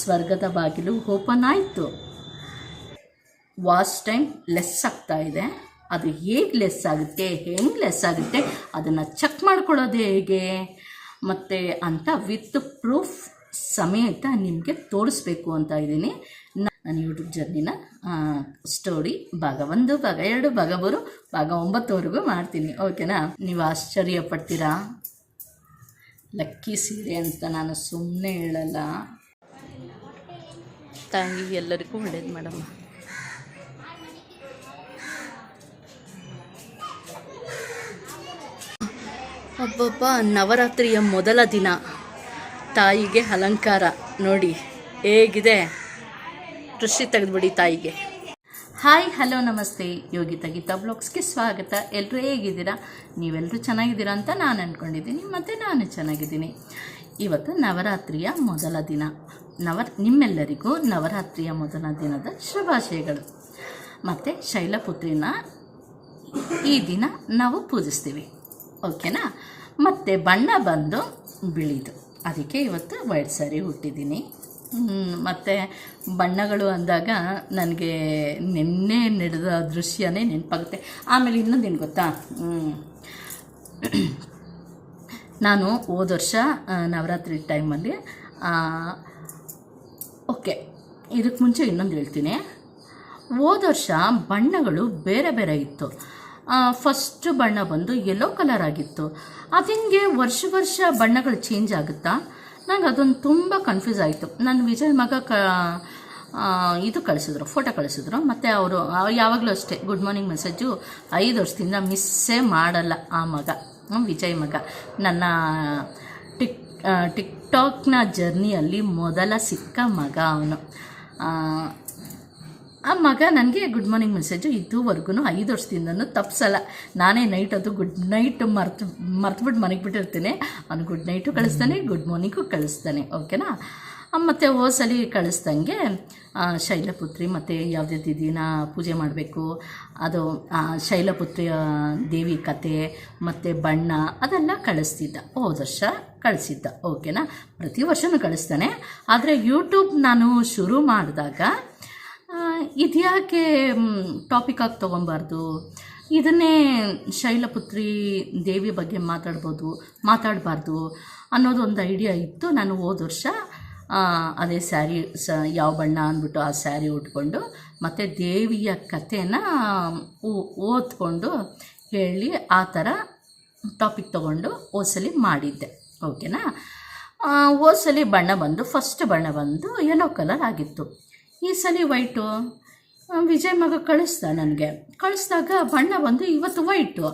ಸ್ವರ್ಗದ ಬಾಗಿಲು ಓಪನ್ ಆಯಿತು. ವಾಚ್ ಟೈಮ್ ಲೆಸ್ ಆಗ್ತಾ ಇದೆ. ಅದು ಹೇಗೆ ಲೆಸ್ ಆಗುತ್ತೆ, ಹೆಂಗೆ ಲೆಸ್ ಆಗುತ್ತೆ ಅದನ್ನು ಚೆಕ್ ಮಾಡ್ಕೊಳ್ಳೋದು ಹೇಗೆ? ಮತ್ತು ಅಂತ ವಿತ್ ಪ್ರೂಫ್ ಸಮೇತ ನಿಮಗೆ ತೋರಿಸ್ಬೇಕು ಅಂತ ಇದ್ದೀನಿ. ನನ್ನ ಯೂಟ್ಯೂಬ್ ಜರ್ನಿನ ಸ್ಟೋರಿ ಭಾಗ ಒಂದು, ಭಾಗ ಎರಡು, ಭಾಗ ಮೂರು, ಭಾಗ ಒಂಬತ್ತುವರೆಗೂ ಮಾಡ್ತೀನಿ. ಓಕೆನಾ? ನೀವು ಆಶ್ಚರ್ಯ ಪಡ್ತೀರಾ? ಲಕ್ಕಿ ಸೀರೆ ಅಂತ ನಾನು ಸುಮ್ಮನೆ ಹೇಳಲ್ಲ. ತಾಯಿ ಎಲ್ಲರಿಗೂ ಒಳ್ಳೇದು ಮೇಡಮ್ ಒಬ್ಬೊಬ್ಬ ನವರಾತ್ರಿಯ ಮೊದಲ ದಿನ. ತಾಯಿಗೆ ಅಲಂಕಾರ. ನೋಡಿ, ಹೇಗಿದೆ? ದೃಷ್ಟಿ ತೆಗೆದುಬಿಡಿ ತಾಯಿಗೆ. ಹಾಯ್, ಹಲೋ, ನಮಸ್ತೆ. ಯೋಗಿತಾ ಗೀತಾ ಬ್ಲಾಗ್ಸ್ಗೆ ಸ್ವಾಗತ. ಎಲ್ಲರೂ ಹೇಗಿದ್ದೀರಾ? ನೀವೆಲ್ಲರೂ ಚೆನ್ನಾಗಿದ್ದೀರಾ ಅಂತ ನಾನು ಅಂದ್ಕೊಂಡಿದ್ದೀನಿ ಮತ್ತು ನಾನು ಚೆನ್ನಾಗಿದ್ದೀನಿ. ಇವತ್ತು ನವರಾತ್ರಿಯ ಮೊದಲ ದಿನ. ನವ, ನಿಮ್ಮೆಲ್ಲರಿಗೂ ನವರಾತ್ರಿಯ ಮೊದಲ ದಿನದ ಶುಭಾಶಯಗಳು. ಮತ್ತು ಶೈಲಪುತ್ರಿನ ಈ ದಿನ ನಾವು ಪೂಜಿಸ್ತೀವಿ. ಓಕೆನಾ? ಮತ್ತು ಬಣ್ಣ ಬಂದು ಬಿಳಿದು. ಅದಕ್ಕೆ ಇವತ್ತು ವೈಟ್ ಸ್ಯಾರಿ ಹುಟ್ಟಿದ್ದೀನಿ ಮತ್ತು ಬಣ್ಣಗಳು ಅಂದಾಗ ನನಗೆ ನಿನ್ನೆ ನಡೆದ ದೃಶ್ಯನೇ ನೆನಪಾಗುತ್ತೆ. ಆಮೇಲೆ ಇನ್ನೊಂದು ಏನು ಗೊತ್ತಾ. ನಾನು ಹೋದ ವರ್ಷ ನವರಾತ್ರಿ ಟೈಮಲ್ಲಿ ಓಕೆ ಇದಕ್ಕೆ ಮುಂಚೆ ಇನ್ನೊಂದು ಹೇಳ್ತೀನಿ. ಹೋದ ವರ್ಷ ಬಣ್ಣಗಳು ಬೇರೆ ಬೇರೆ ಇತ್ತು. ಫಸ್ಟ್ ಬಣ್ಣ ಬಂದು ಯೆಲ್ಲೋ ಕಲರ್ ಆಗಿತ್ತು. ಅದು ಹಿಂಗೆ ವರ್ಷ ವರ್ಷ ಬಣ್ಣಗಳು ಚೇಂಜ್ ಆಗುತ್ತಾ? ನಂಗೆ ಅದೊಂದು ತುಂಬ ಕನ್ಫ್ಯೂಸ್ ಆಯಿತು. ನನ್ನ ವಿಜಯ್ ಮಗ ಕ ಇದು ಕಳಿಸಿದ್ರು ಫೋಟೋ ಕಳಿಸಿದ್ರು. ಮತ್ತು ಅವರು ಯಾವಾಗಲೂ ಅಷ್ಟೇ ಗುಡ್ ಮಾರ್ನಿಂಗ್ ಮೆಸೇಜು ಐದು ವರ್ಷದಿಂದ ಮಿಸ್ಸೇ ಮಾಡಲ್ಲ ಆ ಮಗ ವಿಜಯ್ ಮಗ. ನನ್ನ ಟಿಕ್ ಟಿಕ್ಟಾಕ್ನ ಜರ್ನಿಯಲ್ಲಿ ಮೊದಲ ಸಿಕ್ಕ ಮಗ ಅವನು. ಆ ಮಗ ನನಗೆ ಗುಡ್ ಮಾರ್ನಿಂಗ್ ಮೆಸೇಜು ಇದುವರೆಗೂ ಐದು ವರ್ಷದಿಂದನೂ ತಪ್ಸಲ್ಲ. ನಾನೇ ನೈಟ್ ಅದು ಗುಡ್ ನೈಟ್ ಮರ್ತು ಮರ್ತುಬಿಟ್ಟು ಮನೆಗೆ ಬಿಟ್ಟಿರ್ತೀನಿ. ಅವ್ನು ಗುಡ್ ನೈಟು ಕಳಿಸ್ತಾನೆ ಗುಡ್ ಮಾರ್ನಿಂಗು ಕಳಿಸ್ತಾನೆ. ಓಕೆನಾ ಮತ್ತು ಹೋಸಲಿ ಕಳಿಸ್ದಂಗೆ ಶೈಲಪುತ್ರಿ ಮತ್ತು ಯಾವುದೇ ದಿನ ಪೂಜೆ ಮಾಡಬೇಕು. ಅದು ಶೈಲಪುತ್ರಿ ದೇವಿ ಕತೆ ಮತ್ತು ಬಣ್ಣ ಅದೆಲ್ಲ ಕಳಿಸ್ತಿದ್ದ. ಹೋದ ವರ್ಷ ಕಳಿಸಿದ್ದ. ಓಕೆನಾ ಪ್ರತಿ ವರ್ಷವೂ ಕಳಿಸ್ತಾನೆ. ಆದರೆ ಯೂಟ್ಯೂಬ್ ನಾನು ಶುರು ಮಾಡಿದಾಗ ಇದ್ಯಾಕೆ ಟಾಪಿಕ್ ಆಗಿ ತೊಗೊಬಾರ್ದು? ಇದನ್ನೇ ಶೈಲಪುತ್ರಿ ದೇವಿ ಬಗ್ಗೆ ಮಾತಾಡ್ಬೋದು, ಮಾತಾಡಬಾರ್ದು ಅನ್ನೋದು ಒಂದು ಐಡಿಯಾ ಇತ್ತು ನಾನು ಹೋದ ವರ್ಷ. ಅದೇ ಸ್ಯಾರಿ ಸ, ಯಾವ ಬಣ್ಣ ಅಂದ್ಬಿಟ್ಟು ಆ ಸ್ಯಾರಿ ಉಟ್ಕೊಂಡು ಮತ್ತು ದೇವಿಯ ಕಥೆನ ಓದ್ಕೊಂಡು ಹೇಳಿ ಆ ಥರ ಟಾಪಿಕ್ ತೊಗೊಂಡು ಓಸಲಿ ಮಾಡಿದ್ದೆ. ಓಕೆನಾ ಓಸಲಿ ಬಣ್ಣ ಬಂದು ಫಸ್ಟ್ ಬಣ್ಣ ಬಂದು ಯೆಲ್ಲೋ ಕಲರ್ ಆಗಿತ್ತು. ಈ ಸಲ ವೈಟು ವಿಜಯ್ ಮಗ ಕಳಿಸ್ದ ನನಗೆ. ಕಳಿಸ್ದಾಗ ಬಣ್ಣ ಬಂದು ಇವತ್ತು ವೈಟು.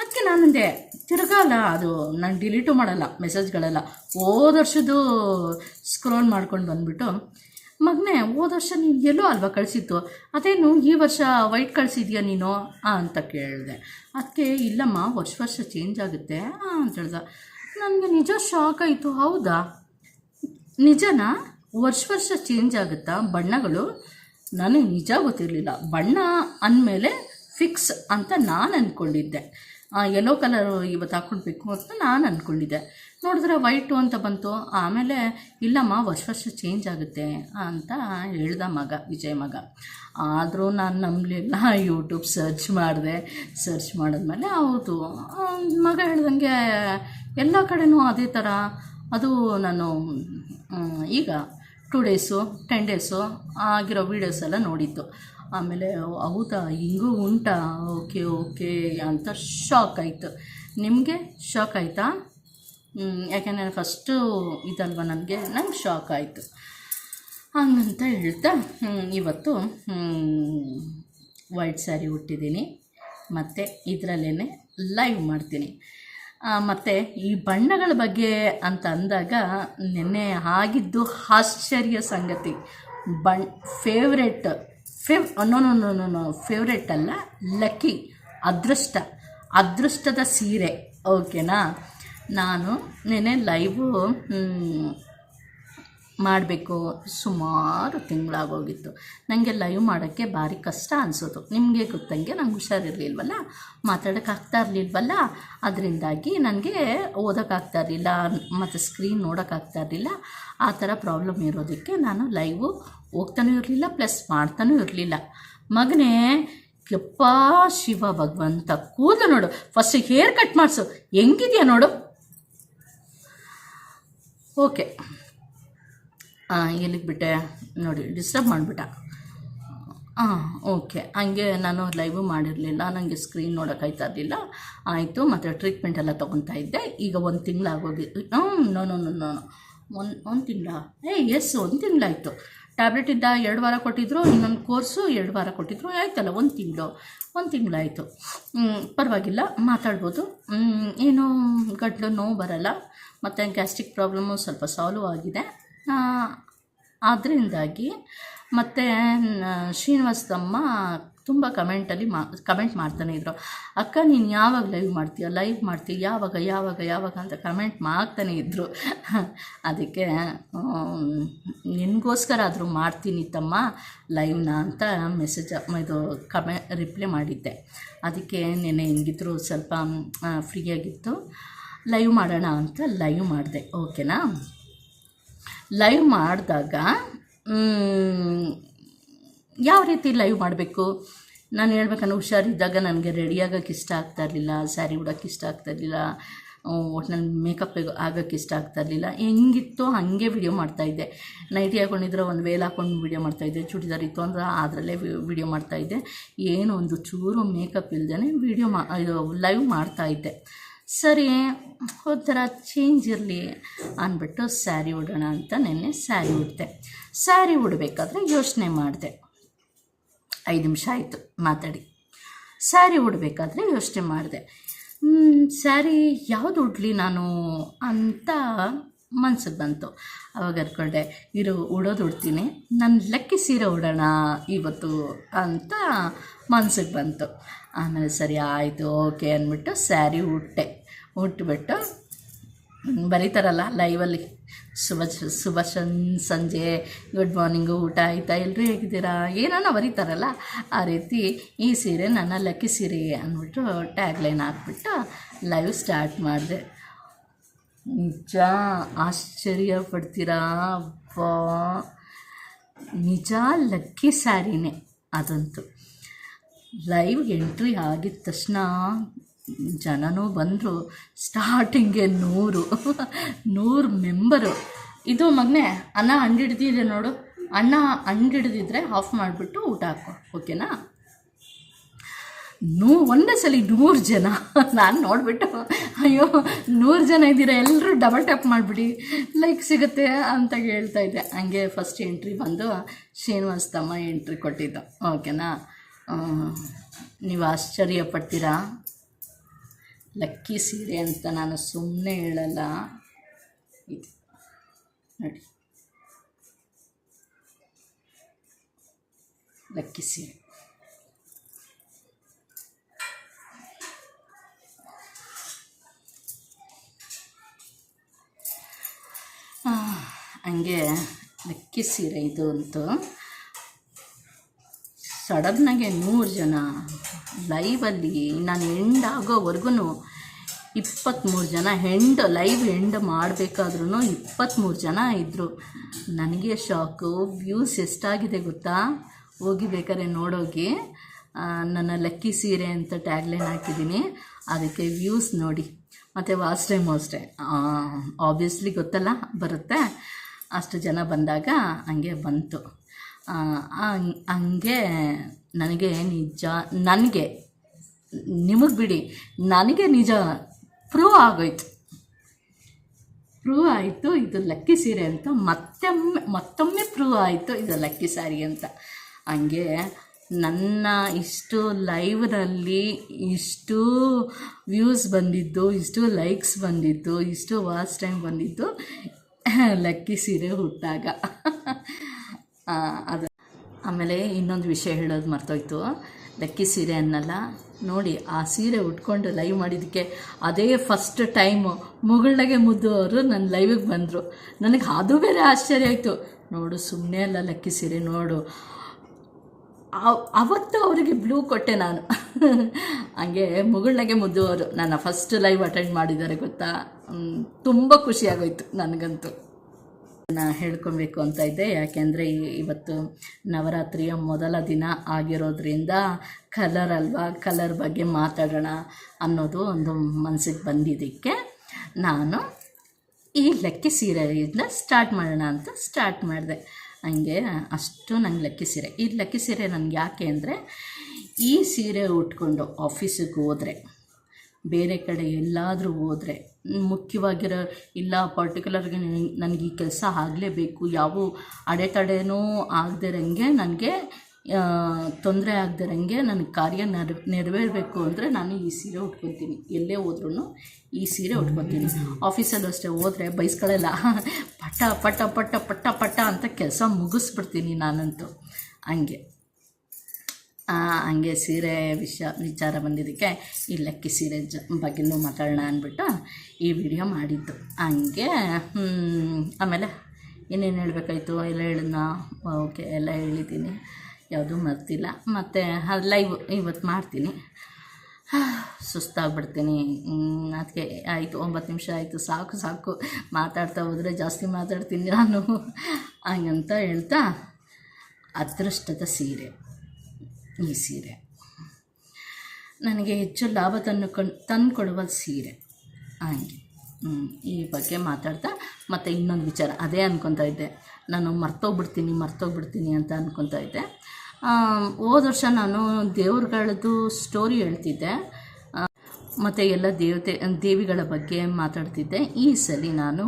ಅದಕ್ಕೆ ನಾನಂದೆ ತಿರುಗಲ್ಲ ಅದು ನಾನು ಡಿಲೀಟು ಮಾಡಲ್ಲ ಮೆಸೇಜ್ಗಳೆಲ್ಲ ಹೋದ ವರ್ಷದ್ದು ಸ್ಕ್ರೋಲ್ ಮಾಡ್ಕೊಂಡು ಬಂದ್ಬಿಟ್ಟು, ಮಗನೇ, ಹೋದ ವರ್ಷ ನೀನು ಎಲ್ಲೋ ಅಲ್ವಾ ಕಳಿಸಿತ್ತು ಅದೇನು, ಈ ವರ್ಷ ವೈಟ್ ಕಳಿಸಿದ್ಯಾ ನೀನು? ಅಂತ ಕೇಳಿದೆ. ಅದಕ್ಕೆ ಇಲ್ಲಮ್ಮ, ವರ್ಷ ವರ್ಷ ಚೇಂಜ್ ಆಗುತ್ತೆ ಅಂತ ಹೇಳ್ದ. ನನಗೆ ನಿಜ ಶಾಕ್ ಆಯಿತು, ಹೌದಾ? ನಿಜನಾ? ವರ್ಷ ವರ್ಷ ಚೇಂಜ್ ಆಗುತ್ತಾ? ಬಣ್ಣಗಳು ನನಗೆ ನಿಜ ಗೊತ್ತಿರಲಿಲ್ಲ. ಬಣ್ಣ ಅಂದಮೇಲೆ ಫಿಕ್ಸ್ ಅಂತ ನಾನು ಅಂದ್ಕೊಂಡಿದ್ದೆ ಯೆಲ್ಲೋ ಕಲರು ಇವತ್ತು ಹಾಕ್ಕೊಳ್ಬೇಕು ಅಂತ ನಾನು ಅಂದ್ಕೊಂಡಿದ್ದೆ ನೋಡಿದ್ರೆ ವೈಟು ಅಂತ ಬಂತು. ಆಮೇಲೆ, ಇಲ್ಲಮ್ಮ, ವರ್ಷ ವರ್ಷ ಚೇಂಜ್ ಆಗುತ್ತೆ ಅಂತ ಹೇಳ್ದ ಮಗ, ವಿಜಯ್ ಮಗ. ಆದರೂ ನಾನು ನಂಬಲಿಲ್ಲ ಯೂಟ್ಯೂಬ್ ಸರ್ಚ್ ಮಾಡಿದೆ. ಸರ್ಚ್ ಮಾಡಿದ್ಮೇಲೆ ಹೌದು. ಮಗ ಹೇಳ್ದಂಗೆ ಎಲ್ಲ ಕಡೆಯೂ ಅದೇ ಥರ ಅದು ನಾನು ಈಗ ಟೂ ಡೇಸು, ಟೆನ್ ಡೇಸು ಆಗಿರೋ ವೀಡಿಯೋಸ್ ಎಲ್ಲ ನೋಡಿದ್ದು. ಆಮೇಲೆ ಹೌದಾ, ಹಿಂಗೂ ಉಂಟಾ? ಓಕೆ ಓಕೆ ಅಂತ ಶಾಕ್ ಆಯಿತು. ನಿಮಗೆ ಶಾಕ್ ಆಯಿತಾ? ಯಾಕೆಂದರೆ ಫಸ್ಟು ಇದಲ್ವ ನನಗೆ ನಂಗೆ ಶಾಕ್ ಆಯಿತು. ಹಂಗಂತ ಹೇಳ್ತಾ ಇವತ್ತು ವೈಟ್ ಸ್ಯಾರಿ ಹುಟ್ಟಿದ್ದೀನಿ ಮತ್ತು ಇದರಲ್ಲೇ ಲೈವ್ ಮಾಡ್ತೀನಿ. ಮತ್ತು ಈ ಬಣ್ಣಗಳ ಬಗ್ಗೆ ಅಂತ ಅಂದಾಗ ನಿನ್ನೆ ಆಗಿದ್ದು ಆಶ್ಚರ್ಯ ಸಂಗತಿ. ಬಣ್ favourite fav no no favourite ಅಲ್ಲ, ಲಕ್ಕಿ, ಅದೃಷ್ಟ, ಅದೃಷ್ಟದ ಸೀರೆ. ಓಕೆನಾ ನಾನು ನಿನ್ನೆ ಲೈವು ಮಾಡಬೇಕು. ಸುಮಾರು ತಿಂಗಳಾಗೋಗಿತ್ತು. ನನಗೆ ಲೈವ್ ಮಾಡೋಕ್ಕೆ ಭಾರಿ ಕಷ್ಟ ಅನಿಸೋದು. ನಿಮಗೆ ಗೊತ್ತಂಗೆ ನಂಗೆ ಹುಷಾರಿರಲಿಲ್ವಲ್ಲ? ಮಾತಾಡೋಕ್ಕಾಗ್ತಾ ಇರಲಿಲ್ವಲ್ಲ? ಅದರಿಂದಾಗಿ ನನಗೆ ಓದೋಕ್ಕಾಗ್ತಾ ಇರಲಿಲ್ಲ. ಮತ್ತು ಸ್ಕ್ರೀನ್ ನೋಡೋಕ್ಕಾಗ್ತಾ ಇರಲಿಲ್ಲ. ಆ ಥರ ಪ್ರಾಬ್ಲಮ್ ಇರೋದಕ್ಕೆ ನಾನು ಲೈವು ಹೋಗ್ತಾನೂ ಇರಲಿಲ್ಲ ಪ್ಲಸ್ ಮಾಡ್ತಾನೂ ಇರಲಿಲ್ಲ. ಮಗನೇ, ಯಪ್ಪ ಶಿವ ಭಗವಂತ, ಕೂದಲು ನೋಡು. ಫಸ್ಟ್ ಹೇರ್ ಕಟ್ ಮಾಡಿಸು. ಹೆಂಗಿದೆಯಾ ನೋಡು? ಓಕೆ ಎಲ್ಲಿಗೆ ಬಿಟ್ಟೆ? ನೋಡಿ ಡಿಸ್ಟರ್ಬ್ ಮಾಡಿಬಿಟ್ಟ. ಹಾಂ ಓಕೆ ಹಂಗೆ ನಾನು ಲೈವು ಮಾಡಿರಲಿಲ್ಲ ನನಗೆ ಸ್ಕ್ರೀನ್ ನೋಡೋಕ್ಕಾಯ್ತಾ ಇರಲಿಲ್ಲ. ಆಯಿತು, ಮತ್ತು ಟ್ರೀಟ್ಮೆಂಟ್ ಎಲ್ಲ ತೊಗೊತಾ ಇದ್ದೆ. ಈಗ ಒಂದು ತಿಂಗಳಾಗೋಗಿ ಹ್ಞೂ ನೋ ನೋ ನೋ ಒಂದು ಒಂದು ತಿಂಗಳ? ಏ ಎಸ್ ಒಂದು ತಿಂಗಳಾಯಿತು. ಟ್ಯಾಬ್ಲೆಟ್ ಇದ್ದ ಎರಡು ವಾರ ಕೊಟ್ಟಿದ್ರು, ಇನ್ನೊಂದು ಕೋರ್ಸು ಎರಡು ವಾರ ಕೊಟ್ಟಿದ್ರು, ಆಯ್ತಲ್ಲ, ಒಂದು ತಿಂಗಳು. ಒಂದು ತಿಂಗಳಾಯಿತು. ಪರವಾಗಿಲ್ಲ, ಮಾತಾಡ್ಬೋದು. ಏನೂ ಏನು ಗಂಟ್ಲು ನೋವು ಬರಲ್ಲ, ಮತ್ತು ಗ್ಯಾಸ್ಟ್ರಿಕ್ ಪ್ರಾಬ್ಲಮ್ಮು ಸ್ವಲ್ಪ ಸಾಲ್ವ್ ಆಗಿದೆ. ಅದರಿಂದಾಗಿ ಮತ್ತು ಶ್ರೀನಿವಾಸ್ ತಮ್ಮ ತುಂಬ ಕಮೆಂಟಲ್ಲಿ ಮಾ ಕಮೆಂಟ್ ಮಾಡ್ತಾನೆ ಇದ್ರು. ಅಕ್ಕ, ನೀನು ಯಾವಾಗ ಲೈವ್ ಮಾಡ್ತೀಯ? ಲೈವ್ ಮಾಡ್ತೀಯ? ಯಾವಾಗ ಯಾವಾಗ ಯಾವಾಗ? ಅಂತ ಕಮೆಂಟ್ ಮಾಡ್ತಾನೆ ಇದ್ದರು ಅದಕ್ಕೆ ನಿನಗೋಸ್ಕರ ಆದರೂ ಮಾಡ್ತೀನಿ ತಮ್ಮ ಲೈವ್ನ ಅಂತ ಮೆಸೇಜ್ ಇದು ಕಮೆ ರಿಪ್ಲೈ ಮಾಡಿದ್ದೆ. ಅದಕ್ಕೆ ನೆನೆ ಹೆಂಗಿದ್ರು ಸ್ವಲ್ಪ ಫ್ರೀಯಾಗಿತ್ತು ಲೈವ್ ಮಾಡೋಣ ಅಂತ ಲೈವ್ ಮಾಡಿದೆ. ಓಕೆನಾ ಲೈವ್ ಮಾಡಿದಾಗ ಯಾವ ರೀತಿ ಲೈವ್ ಮಾಡಬೇಕು? ನಾನು ಹೇಳ್ಬೇಕಂದ್ರೆ ಹುಷಾರಿದ್ದಾಗ ನನಗೆ ರೆಡಿ ಆಗೋಕ್ಕೆ ಇಷ್ಟ ಆಗ್ತಾ ಇರಲಿಲ್ಲ ಸ್ಯಾರಿ ಉಡೋಕ್ಕೆ ಇಷ್ಟ ಆಗ್ತಾ ಇರಲಿಲ್ಲ ಒಟ್ನಲ್ಲಿ ಮೇಕಪ್ ಆಗೋಕ್ಕೆ ಇಷ್ಟ ಆಗ್ತಾ ಇರಲಿಲ್ಲ, ಹೆಂಗಿತ್ತೋ ಹಾಗೆ ವಿಡಿಯೋ ಮಾಡ್ತಾಯಿದ್ದೆ ನೈಟಿ ಹಾಕೊಂಡಿದ್ರೆ ಒಂದು ವೇಲ್ ಹಾಕೊಂಡು ವಿಡಿಯೋ ಮಾಡ್ತಾಯಿದ್ದೆ ಚೂಡಿದಾರ್ ಇತ್ತು ಅಂದ್ರೆ ಅದರಲ್ಲೇ ವಿಡಿಯೋ ಮಾಡ್ತಾಯಿದ್ದೆ ಏನು ಒಂದು ಚೂರು ಮೇಕಪ್ ಇಲ್ದೇ ವಿಡಿಯೋ ಮಾ, ಇದು ಲೈವ್ ಮಾಡ್ತಾಯಿದ್ದೆ ಸರಿ, ಒಂಥರ ಚೇಂಜ್ ಇರಲಿ ಅಂದ್ಬಿಟ್ಟು ಸ್ಯಾರಿ ಉಡೋಣ ಅಂತ ನೆನ್ನೆ ಸ್ಯಾರಿ ಉಡ್ದೆ. ಸ್ಯಾರಿ ಉಡಬೇಕಾದ್ರೆ ಯೋಚನೆ ಮಾಡಿದೆ. ಐದು ನಿಮಿಷ ಆಯಿತು, ಮಾತಾಡಿ. ಸ್ಯಾರಿ ಉಡಬೇಕಾದ್ರೆ ಯೋಚನೆ ಮಾಡಿದೆ. ಸ್ಯಾರಿ ಯಾವುದು ಉಡಲಿ ನಾನು ಅಂತ ಮನ್ಸಿಗೆ ಬಂತು. ಅವಾಗ ಅರ್ಕೊಂಡೆ ಇರೋ, ಉಡೋದು ಉಡ್ತೀನಿ. ನನ್ನ ಲಕ್ಕಿ ಸೀರೆ ಉಡೋಣ ಇವತ್ತು ಅಂತ ಮನ್ಸಿಗೆ ಬಂತು. ಆಮೇಲೆ ಸರಿ ಆಯಿತು, ಓಕೆ ಅಂದ್ಬಿಟ್ಟು ಸ್ಯಾರಿ ಉಟ್ಟೆ. ಉಟ್ಬಿಟ್ಟು ಬರೀತಾರಲ್ಲ ಲೈವಲ್ಲಿ, ಶುಭ ಶುಭ ಸಂಜೆ ಗುಡ್ ಮಾರ್ನಿಂಗು ಊಟ ಆಯಿತಾ ಎಲ್ಲರೂ ಹೇಗಿದ್ದೀರಾ? ಏನಾನ ಬರೀತಾರಲ್ಲ, ಆ ರೀತಿ ಈ ಸೀರೆ ನನ್ನ ಲಕ್ಕಿ ಸೀರೆ ಅಂದ್ಬಿಟ್ಟು ಟ್ಯಾಗ್ಲೈನ್ ಹಾಕ್ಬಿಟ್ಟು ಲೈವ್ ಸ್ಟಾರ್ಟ್ ಮಾಡಿದೆ. ನಿಜ, ಆಶ್ಚರ್ಯ ಪಡ್ತೀರಾ? ಅಬ್ಬಾ! ನಿಜ ಲಕ್ಕಿ ಸ್ಯಾರಿನೇ ಅದಂತೂ. ಲೈವ್ಗೆ ಎಂಟ್ರಿ ಆಗಿದ ತಕ್ಷಣ ಜನನೂ ಬಂದರು. ಸ್ಟಾರ್ಟಿಂಗೆ ನೂರು. ನೂರು ಮೆಂಬರು. ಇದು ಮಗನೇ, ಅನ್ನ ಅಂಡಿಡ್ದಿದೆ ನೋಡು. ಅನ್ನ ಅಂಡಿಡ್ದಿದ್ರೆ ಆಫ್ ಮಾಡಿಬಿಟ್ಟು ಊಟ ಹಾಕೋ. ಓಕೆನಾ? ನೂ, ಒಂದೇ ಸಲ ನೂರು ಜನ. ನಾನು ನೋಡಿಬಿಟ್ಟು, ಅಯ್ಯೋ, ನೂರು ಜನ ಇದ್ದೀರಾ? ಎಲ್ಲರೂ ಡಬಲ್ ಟ್ಯಾಪ್ ಮಾಡಿಬಿಡಿ. ಲೈಕ್ ಸಿಗುತ್ತೆ ಅಂತ ಹೇಳ್ತಾ ಇದ್ದೆ. ಹಂಗೆ ಫಸ್ಟ್ ಎಂಟ್ರಿ ಬಂದು ಶ್ರೀನಿವಾಸ್ ತಮ್ಮ ಎಂಟ್ರಿ ಕೊಟ್ಟಿದ್ದು. ಓಕೆನಾ? ನೀವು ಆಶ್ಚರ್ಯ ಪಡ್ತೀರಾ ಲಕ್ಕಿ ಸೀರೆ ಅಂತ ನಾನು ಸುಮ್ಮನೆ ಹೇಳಲ್ಲ. ಇದು ನೋಡಿ. ಲಕ್ಕಿ ಸೀರೆ. ಹಂಗೆ ಲಕ್ಕಿ ಸೀರೆ ಇದು ಅಂತೂ. ಸಡನ್ನಾಗೆ ನೂರು ಜನ ಲೈವಲ್ಲಿ ನಾನು ಎಂಡ್ ಆಗೋವರೆಗೂ ಇಪ್ಪತ್ತ್ಮೂರು ಜನ ಹೆಂಡ್ ಲೈವ್ ಹೆಂಡ್ ಮಾಡಬೇಕಾದ್ರೂ ಇಪ್ಪತ್ತ್ಮೂರು ಜನ ಇದ್ದರು ನನಗೆ ಶಾಕು ವ್ಯೂಸ್ ಎಷ್ಟಾಗಿದೆ ಗೊತ್ತಾ? ಹೋಗಿ ಬೇಕಾದ್ರೆ ನೋಡೋಗಿ ನನ್ನ ಲಕ್ಕಿ ಸೀರೆ ಅಂತ ಟ್ಯಾಗ್ಲೈನ್ ಹಾಕಿದ್ದೀನಿ. ಅದಕ್ಕೆ ವ್ಯೂಸ್ ನೋಡಿ. ಮತ್ತು ವಾಸ್ಟ್ ಟೈಮ್ ಅಷ್ಟೇ ಆಬ್ವಿಯಸ್ಲಿ ಗೊತ್ತಲ್ಲ, ಬರುತ್ತೆ. ಅಷ್ಟು ಜನ ಬಂದಾಗ ಹಂಗೆ ಬಂತು. ಹಂಗ್- ನನಗೆ ನಿಜ, ನನಗೆ, ನಿಮಗೆ ಬಿಡಿ, ನನಗೆ ನಿಜ ಪ್ರೂವ್ ಆಗೋಯ್ತು. ಪ್ರೂವ್ ಆಯಿತು, ಇದು ಲಕ್ಕಿ ಸೀರೆ ಅಂತ ಮತ್ತೊಮ್ಮೆ ಮತ್ತೊಮ್ಮೆ ಪ್ರೂವ್ ಆಯಿತು, ಇದು ಲಕ್ಕಿ ಸಾರಿ ಅಂತ. ಹಂಗೆ ನನ್ನ ಇಷ್ಟು ಲೈವ್ನಲ್ಲಿ ಇಷ್ಟು ವ್ಯೂಸ್ ಬಂದಿದ್ದು, ಇಷ್ಟು ಲೈಕ್ಸ್ ಬಂದಿದ್ದು, ಇಷ್ಟು ವಾಚ್ ಟೈಮ್ ಬಂದಿದ್ದು, ಲಕ್ಕಿ ಸೀರೆ ಹುಟ್ಟಾಗ. ಅದು. ಆಮೇಲೆ ಇನ್ನೊಂದು ವಿಷಯ ಹೇಳೋದು ಮರ್ತೋಯ್ತು. ಲಕ್ಕಿ ಸೀರೆ ಅನ್ನಲ್ಲ. ನೋಡಿ, ಆ ಸೀರೆ ಉಟ್ಕೊಂಡು ಲೈವ್ ಮಾಡಿದ್ದಕ್ಕೆ ಅದೇ ಫಸ್ಟ್ ಟೈಮು ಮುಗುಳ್ನಾಗೆ ಮುದ್ದು ಅವರು ನನ್ನ ಲೈವಿಗೆ ಬಂದರು. ನನಗೆ ಅದು ಬೇರೆ ಆಶ್ಚರ್ಯ ಆಯಿತು. ನೋಡು ಸುಮ್ಮನೆ ಅಲ್ಲ ಲಕ್ಕಿ ಸೀರೆ, ನೋಡು. ಅವ್- ಅವತ್ತು ಅವರಿಗೆ ಬ್ಲೂ ಕೊಟ್ಟೆ ನಾನು. ಹಂಗೆ ಮುಗುಳ್ನಾಗೆ ಮುದ್ದು ಅವರು ನನ್ನ ಫಸ್ಟ್ ಲೈವ್ ಅಟೆಂಡ್ ಮಾಡಿದ್ದಾರೆ, ಗೊತ್ತಾ? ತುಂಬ ಖುಷಿಯಾಗೋಯ್ತು ನನಗಂತೂ. ಹೇಳ್ಕೊಬೇಕು ಅಂತ ಇದ್ದೆ. ಯಾಕೆಂದರೆ ಇವತ್ತು ನವರಾತ್ರಿಯ ಮೊದಲ ದಿನ ಆಗಿರೋದ್ರಿಂದ ಕಲರ್ ಅಲ್ವಾ ಕಲರ್ ಬಗ್ಗೆ ಮಾತಾಡೋಣ ಅನ್ನೋದು ಒಂದು ಮನಸ್ಸಿಗೆ ಬಂದಿದ್ದಕ್ಕೆ ನಾನು ಈ ಲೆಕ್ಕಿ ಇದನ್ನ ಸ್ಟಾರ್ಟ್ ಮಾಡೋಣ ಅಂತ ಸ್ಟಾರ್ಟ್ ಮಾಡಿದೆ. ಹಂಗೆ ಅಷ್ಟು ನಂಗೆ ಲೆಕ್ಕಿ ಸೀರೆ. ಈ ಲೆಕ್ಕಿ ಸೀರೆ ನನಗೆ ಯಾಕೆ ಅಂದರೆ ಈ ಸೀರೆ ಉಟ್ಕೊಂಡು ಆಫೀಸಿಗೆ ಹೋದರೆ ಬೇರೆ ಕಡೆ ಎಲ್ಲಾದರೂ ಹೋದರೆ, ಮುಖ್ಯವಾಗಿರೋ ಇಲ್ಲ ಪರ್ಟಿಕ್ಯುಲರ್ಗೆ ನನಗೆ ಈ ಕೆಲಸ ಆಗಲೇಬೇಕು. ಯಾವ ಅಡೆತಡೆನೂ ಆಗದಿರಂಗೆ ನನಗೆ ತೊಂದರೆ ಆಗದಿರಂಗೆ ನನಗೆ ಕಾರ್ಯ ನೆರ, ನೆರವೇರಬೇಕು ಅಂದರೆ ನಾನು ಈ ಸೀರೆ ಉಟ್ಕೊತೀನಿ. ಎಲ್ಲೇ ಹೋದ್ರೂ ಈ ಸೀರೆ ಉಟ್ಕೊತೀನಿ. ಆಫೀಸಲ್ಲೂ ಅಷ್ಟೇ ಹೋದರೆ ಬೈಸ್ಕೊಳ್ಳಲ್ಲ ಪಟ ಪಟ ಪಟ ಪಟ ಪಟ ಅಂತ ಕೆಲಸ ಮುಗಿಸ್ಬಿಡ್ತೀನಿ ನಾನಂತೂ. ಹಂಗೆ. ಹಂಗೆ ಸೀರೆ ವಿಷಯ ವಿಚಾರ ಬಂದಿದ್ದಕ್ಕೆ ಈ ಲಕ್ಕಿ ಸೀರೆ ಜ ಬಗ್ಗೆನೂ ಮಾತಾಡೋಣ ಅಂದ್ಬಿಟ್ಟು ಈ ವಿಡಿಯೋ ಮಾಡಿದ್ದು. ಹಂಗೆ ಆಮೇಲೆ ಇನ್ನೇನು ಹೇಳಬೇಕಾಯ್ತು? ಎಲ್ಲ ಹೇಳಿದ್ನ? ಓಕೆ, ಎಲ್ಲ ಹೇಳಿದ್ದೀನಿ. ಯಾವುದೂ ಮರ್ತಿಲ್ಲ. ಮತ್ತು ಲೈವ್ ಇವತ್ತು ಮಾಡ್ತೀನಿ. ಸುಸ್ತಾಗ್ಬಿಡ್ತೀನಿ. ಅದಕ್ಕೆ ಆಯಿತು, ಒಂಬತ್ತು ನಿಮಿಷ ಆಯಿತು. ಸಾಕು ಸಾಕು. ಮಾತಾಡ್ತಾ ಹೋದರೆ ಜಾಸ್ತಿ ಮಾತಾಡ್ತೀನಿ ನಾನು. ಹಂಗಂತ ಹೇಳ್ತಾ, ಅದೃಷ್ಟದ ಸೀರೆ. ಈ ಸೀರೆ ನನಗೆ ಹೆಚ್ಚು ಲಾಭ ತಂದು ಕೊಡುವ ಸೀರೆ ಹಾಗೆ ಈ ಬಗ್ಗೆ ಮಾತಾಡ್ತಾ ಮತ್ತು ಇನ್ನೊಂದು ವಿಚಾರ ಅದೇ ಅಂದ್ಕೊತಾ ಇದ್ದೆ. ನಾನು ಮರ್ತೋಗ್ಬಿಡ್ತೀನಿ ಮರ್ತೋಗ್ಬಿಡ್ತೀನಿ ಅಂತ ಅಂದ್ಕೊತಾ ಇದ್ದೆ. ಹೋದ ವರ್ಷ ನಾನು ದೇವ್ರುಗಳದ್ದು ಸ್ಟೋರಿ ಹೇಳ್ತಿದ್ದೆ. ಮತ್ತು ಎಲ್ಲ ದೇವತೆ, ದೇವಿಗಳ ಬಗ್ಗೆ ಮಾತಾಡ್ತಿದ್ದೆ. ಈ ಸಲ ನಾನು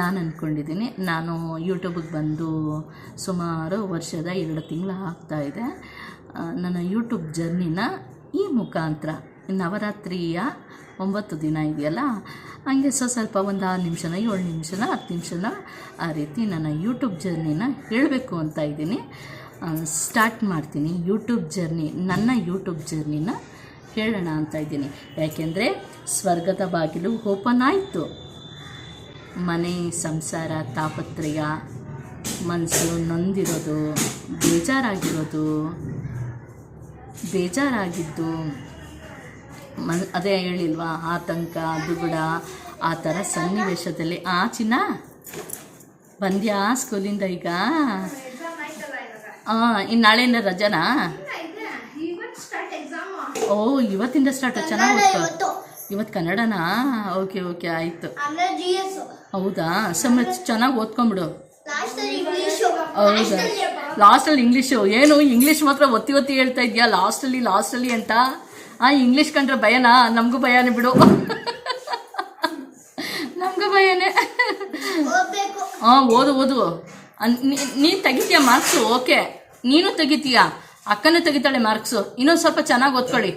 ನಾನು ಅಂದ್ಕೊಂಡಿದ್ದೀನಿ ನಾನು ಯೂಟ್ಯೂಬಿಗೆ ಬಂದು ಸುಮಾರು ವರ್ಷದ ಎರಡು ತಿಂಗಳು ಆಗ್ತಾಯಿದೆ ನನ್ನ ಯೂಟ್ಯೂಬ್ ಜರ್ನಿನ ಈ ಮುಖಾಂತರ. ನವರಾತ್ರಿಯ ಒಂಬತ್ತು ದಿನ ಇದೆಯಲ್ಲ, ಹಂಗೆ ಸೊ ಸ್ವಲ್ಪ ಒಂದು ಆರು ನಿಮಿಷನ, ಏಳು ನಿಮಿಷನ, ಹತ್ತು ನಿಮಿಷನ ಆ ರೀತಿ ನನ್ನ ಯೂಟ್ಯೂಬ್ ಜರ್ನಿನ ಹೇಳಬೇಕು ಅಂತ ಇದ್ದೀನಿ. ಸ್ಟಾರ್ಟ್ ಮಾಡ್ತೀನಿ. ಯೂಟ್ಯೂಬ್ ಜರ್ನಿ ನನ್ನ ಯೂಟ್ಯೂಬ್ ಜರ್ನಿನ ಹೇಳೋಣ ಅಂತ ಇದ್ದೀನಿ. ಯಾಕೆಂದರೆ ಸ್ವರ್ಗದ ಬಾಗಿಲು ಓಪನ್ ಆಯಿತು. ಮನೆ ಸಂಸಾರ ತಾಪತ್ರಯ ಮನಸ್ಸು ನೊಂದಿರೋದು, ಬೇಜಾರಾಗಿರೋದು ಬೇಜಾರಾಗಿದ್ದು. ಮನ್ ಅದೇ ಹೇಳಿಲ್ವಾ ಆತಂಕ ದುಗುಡ ಆ ಥರ ಸನ್ನಿವೇಶದಲ್ಲಿ. ಆ ಚಿನ್ನ? ಬಂದ್ಯಾ ಸ್ಕೂಲಿಂದ ಈಗ? ಹಾಂ ಇನ್ನು ನಾಳೆಯಿಂದ ರಜನಾ? ಓ ಇವತ್ತಿಂದ ಸ್ಟಾರ್ಟ್ ಚೆನ್ನಾಗಿ ಇವತ್ತು. ಕನ್ನಡನಾ? ಓಕೆ ಓಕೆ ಆಯಿತು. ಹೌದಾ? ಸಮ ಚೆನ್ನಾಗಿ ಓದ್ಕೊಂಬಿಡು. ಹೌದಾ. ಲಾಸ್ಟಲ್ಲಿ ಇಂಗ್ಲೀಷು ಏನು ಇಂಗ್ಲೀಷ್ ಮಾತ್ರ ಒತ್ತಿ ಒತ್ತಿ ಹೇಳ್ತಾ ಇದೆಯಾ? ಲಾಸ್ಟಲ್ಲಿ ಲಾಸ್ಟಲ್ಲಿ ಅಂತ? ಆ ಇಂಗ್ಲೀಷ್ ಕಂಡ್ರೆ ಭಯನಾ? ನಮಗೂ ಭಯನೇ ಬಿಡು. ನಮಗೂ ಭಯನೇ. ಹಾಂ ಓದು ಓದು. ನೀನು ತೆಗಿತೀಯ ಮಾರ್ಕ್ಸು ಓಕೆ ನೀನು ತೆಗಿತೀಯ? ಅಕ್ಕನೂ ತೆಗಿತಾಳೆ ಮಾರ್ಕ್ಸು ಇನ್ನೊಂದು ಸ್ವಲ್ಪ ಚೆನ್ನಾಗಿ ಓದ್ಕೊಳ್ಳಿ.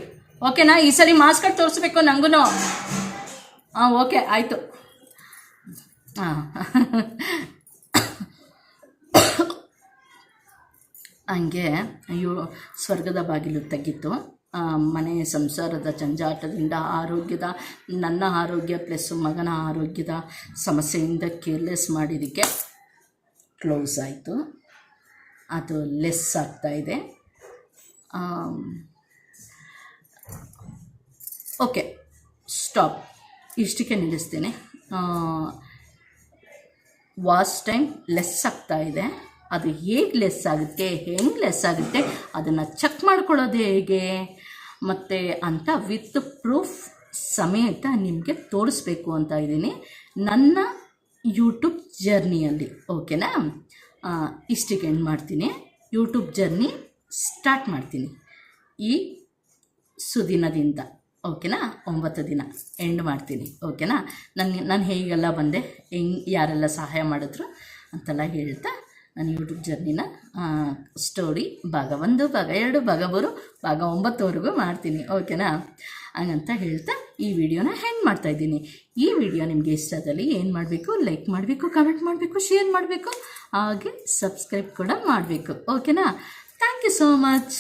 ಓಕೆನಾ ಈ ಸರಿ ಮಾಸ್ಕ್ ಕಾರ್ಡ್ ತೋರಿಸ್ಬೇಕು ನನಗೂ ಹಾಂ ಓಕೆ ಆಯಿತು. ಹಾಂ ಹಂಗೆ ಅಯ್ಯೋ ಸ್ವರ್ಗದ ಬಾಗಿಲು ತೆಗಿತು ಮನೆ ಸಂಸಾರದ ಜಂಜಾಟದಿಂದ ಆರೋಗ್ಯದ, ನನ್ನ ಆರೋಗ್ಯ ಪ್ಲಸ್ ಮಗನ ಆರೋಗ್ಯದ ಸಮಸ್ಯೆಯಿಂದ ಕೇರ್ಲೆಸ್ ಮಾಡಿದ್ದಕ್ಕೆ ಕ್ಲೋಸ್ ಆಯಿತು. ಅದು ಲೆಸ್ ಆಗ್ತಾ ಇದೆ. Okay, stop. ಇಷ್ಟಕ್ಕೆ ನಿಲ್ಲಿಸ್ತೀನಿ. ವಾಚ್ ಟೈಮ್ ಲೆಸ್ ಆಗ್ತಾ ಇದೆ. ಅದು ಹೇಗೆ ಲೆಸ್ ಆಗುತ್ತೆ, ಹೆಂಗೆ ಲೆಸ್ ಆಗುತ್ತೆ ಅದನ್ನು ಚೆಕ್ ಮಾಡ್ಕೊಳ್ಳೋದು ಹೇಗೆ? ಮತ್ತು ಅಂತ ವಿತ್ ಪ್ರೂಫ್ ಸಮೇತ ನಿಮಗೆ ತೋರಿಸ್ಬೇಕು ಅಂತ ಇದ್ದೀನಿ. ನನ್ನ ಯೂಟ್ಯೂಬ್ ಜರ್ನಿಯಲ್ಲಿ ಓಕೆನಾ ಇಷ್ಟಿಗೆ ಎಂಡ್ ಮಾಡ್ತೀನಿ. ಯೂಟ್ಯೂಬ್ ಜರ್ನಿ ಸ್ಟಾರ್ಟ್ ಮಾಡ್ತೀನಿ. ಈ ಸುದಿನದಿಂದ. ಓಕೆನಾ? ಒಂಬತ್ತು ದಿನ. ಎಂಡ್ ಮಾಡ್ತೀನಿ. ಓಕೆನಾ? ನನ್ನ ನಾನು ಹೇಗೆಲ್ಲ ಬಂದೆ, ಹೆಂಗ್, ಯಾರೆಲ್ಲ ಸಹಾಯ ಮಾಡಿದ್ರು ಅಂತೆಲ್ಲ ಹೇಳ್ತಾ ನಾನು ಯೂಟ್ಯೂಬ್ ಜರ್ನಿನ ಸ್ಟೋರಿ ಭಾಗ ಒಂದು, ಭಾಗ ಎರಡು, ಭಾಗ ಮೂರು, ಭಾಗ ಒಂಬತ್ತುವರೆಗೂ ಮಾಡ್ತೀನಿ. ಓಕೆನಾ? ಹಂಗಂತ ಹೇಳ್ತಾ ಈ ವಿಡಿಯೋನ ಹೆಂಗೆ ಮಾಡ್ತಾ ಇದ್ದೀನಿ. ಈ ವಿಡಿಯೋ ನಿಮಗೆ ಇಷ್ಟದಲ್ಲಿ ಏನು ಮಾಡಬೇಕು ಲೈಕ್ ಮಾಡಬೇಕು ಕಮೆಂಟ್ ಮಾಡಬೇಕು ಶೇರ್ ಮಾಡಬೇಕು, ಹಾಗೆ ಸಬ್ಸ್ಕ್ರೈಬ್ ಕೂಡ ಮಾಡಬೇಕು. ಓಕೆನಾ? Thank you so much